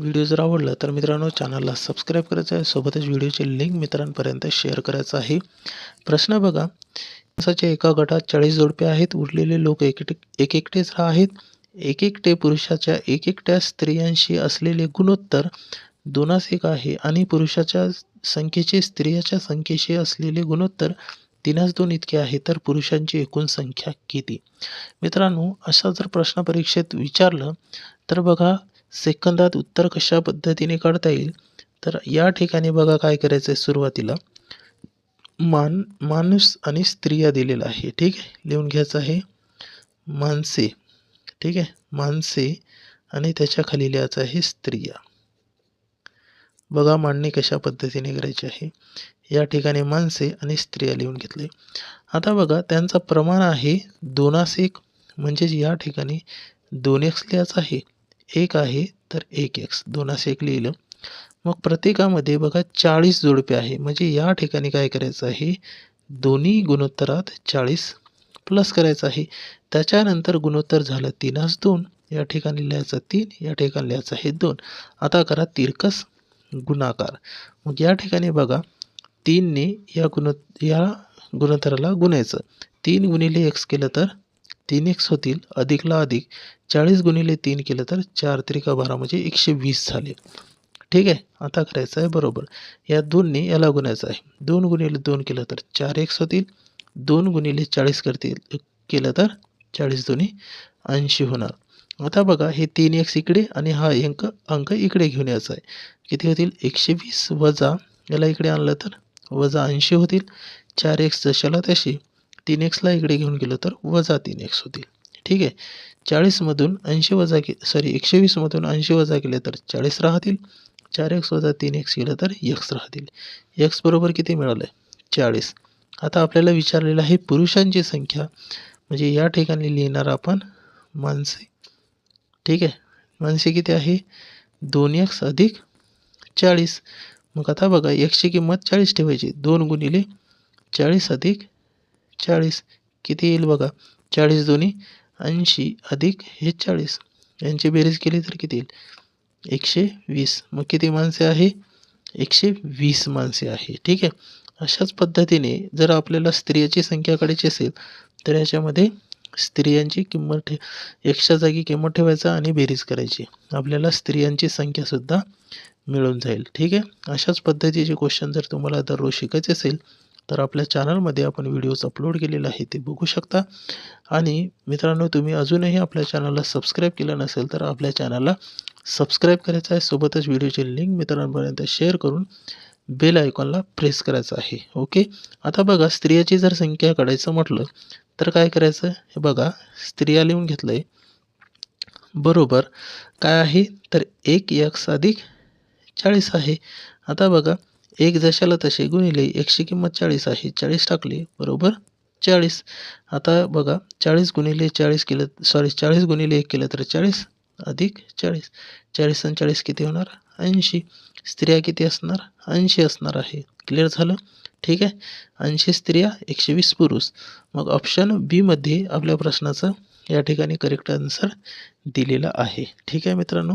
Video जर आवडला तर मित्रांनो चॅनलला सबस्क्राईब करायचं आहे. सोबतच व्हिडिओची लिंक मित्रांपर्यंत शेअर करायचं आहे. प्रश्न बघा माणसाच्या एका गटात चाळीस जोडपे आहेत उरलेले लोक एकटे एक एकटेच आहेत. एक एकटे पुरुषाच्या एक एकट्या स्त्रियांशी असलेले गुणोत्तर दोनास एक आहे आणि पुरुषाच्या संख्येचे स्त्रियाच्या संख्येशी असलेले गुणोत्तर तीनास दोन इतके आहे तर पुरुषांची एकूण संख्या किती? मित्रांनो असा जर प्रश्न परीक्षेत विचारलं तर बघा सेकंदात उत्तर कशा पद्धतीने काढता येईल? तर या ठिकाणी बघा काय करायचं आहे सुरुवातीला. मान माणूस आणि स्त्रिया दिलेला आहे. ठीक आहे? लिहून घ्यायचं आहे. माणसे. ठीक आहे? माणसे आणि त्याच्याखाली लिहायचं आहे स्त्रिया. बघा मांडणी कशा पद्धतीने करायची आहे. या ठिकाणी माणसे आणि स्त्रिया लिहून घेतले. आता बघा त्यांचा प्रमाण आहे दोनास एक म्हणजेच या ठिकाणी दोन एक्स लिहायचं आहे. एक आहे तर एक एक्स दोनास एक लिहिलं. मग प्रत्येकामध्ये बघा चाळीस जोडपे आहे. म्हणजे या ठिकाणी काय करायचं आहे? दोन्ही गुणोत्तरात चाळीस प्लस करायचं आहे. त्याच्यानंतर गुणोत्तर झालं तीनास दोन. या ठिकाणी लिहायचं तीन या ठिकाणी लिहायचं आहे दोन. आता करा तिरकस गुणाकार. मग या ठिकाणी बघा तीनने या गुण या गुणोत्तराला गुणायचं. तीन गुणिले एक्स केलं तर तीन एक्स होतील अधिकला अधिक. चाळीस गुणिले तीन केलं तर चार त्रिका बारा म्हणजे एकशे वीस झाले. ठीक आहे? आता करायचं आहे बरोबर. या दोनने याला गुणायचं आहे. दोन गुणिले दोन केलं तर चार एक्स होतील. दोन गुणिले चाळीस करतील केलं तर चाळीस दोन्ही ऐंशी होणार. आता बघा हे तीन एक्स इकडे आणि हा अंक अंक इकडे घेऊन यायचा आहे. किती होतील? एकशे वीस वजा याला इकडे आणलं तर वजा ऐंशी होतील. चार एक्स जशाला तशी. तीन एक्सला इकडे घेऊन गेलो तर वजा तीन एक्स होतील. ठीक आहे? चाळीसमधून ऐंशी वजा के सॉरी एकशे वीसमधून ऐंशी वजा केले तर चाळीस राहतील. चार एक्स वजा तीन एक्स केलं तर एक्स राहतील. एक्स बरोबर किती मिळालं आहे चाळीस. आता आपल्याला विचारलेलं आहे पुरुषांची संख्या म्हणजे या ठिकाणी लिहिणार आपण माणसे. ठीक आहे? माणसे किती आहे? दोन एक्स अधिक चाळीस. मग आता बघा एकशे किंमत चाळीस ठेवायची. दोन गुणिले चाळीस अधिक चाळीस. किती येईल बघा? चाळीस दोन्ही. ऐंशी अधिक हे चाळीस. यांची बेरीज केली तर किती येईल? एकशे वीस. मग किती माणसे आहे? एकशे वीस माणसे आहे. ठीक आहे? अशाच पद्धतीने जर आपल्याला स्त्रियाची संख्या काढायची असेल तर याच्यामध्ये स्त्रियांची किंमत ठे एकशा जागी किंमत ठेवायचा आणि बेरीज करायची. आपल्याला स्त्रियांची संख्यासुद्धा मिळून जाईल. ठीक आहे? अशाच पद्धतीचे क्वेश्चन जर तुम्हाला दररोज शिकायचे असेल तर आपल्या चॅनलमध्ये आपण व्हिडिओज अपलोड केलेले आहे ते बघू शकता. आणि मित्रांनो तुम्ही अजूनही आपल्या चॅनलला सबस्क्राईब केलं नसेल तर आपल्या चॅनलला सबस्क्राईब करायचं आहे. सोबतच व्हिडिओची लिंक मित्रांपर्यंत शेअर करून बेल आयकॉनला प्रेस करायचं आहे. ओके आता बघा स्त्रियाची जर संख्या काढायचं म्हटलं तर काय करायचं? हे बघा स्त्रिया लिहून घेतलं आहे बरोबर काय आहे? तर एक एक्स अधिक चाळीस आहे. आता बघा एक जशाला तसे गुणिले एकशे किंमत चाळीस आहे. चाळीस टाकले बरोबर? चाळीस. आता बघा चाळीस गुणिले चाळीस केलं सॉरी चाळीस गुणिले एक केलं तर चाळीस अधिक चाळीस. चाळीस आणि चाळीस किती होणार? ऐंशी. स्त्रिया किती असणार? ऐंशी असणार आहे. क्लिअर झालं? ठीक आहे? ऐंशी स्त्रिया एकशे वीस पुरुष. मग ऑप्शन बीमध्ये आपल्या प्रश्नाचं या ठिकाणी करेक्ट आन्सर दिलेला आहे. ठीक आहे मित्रांनो?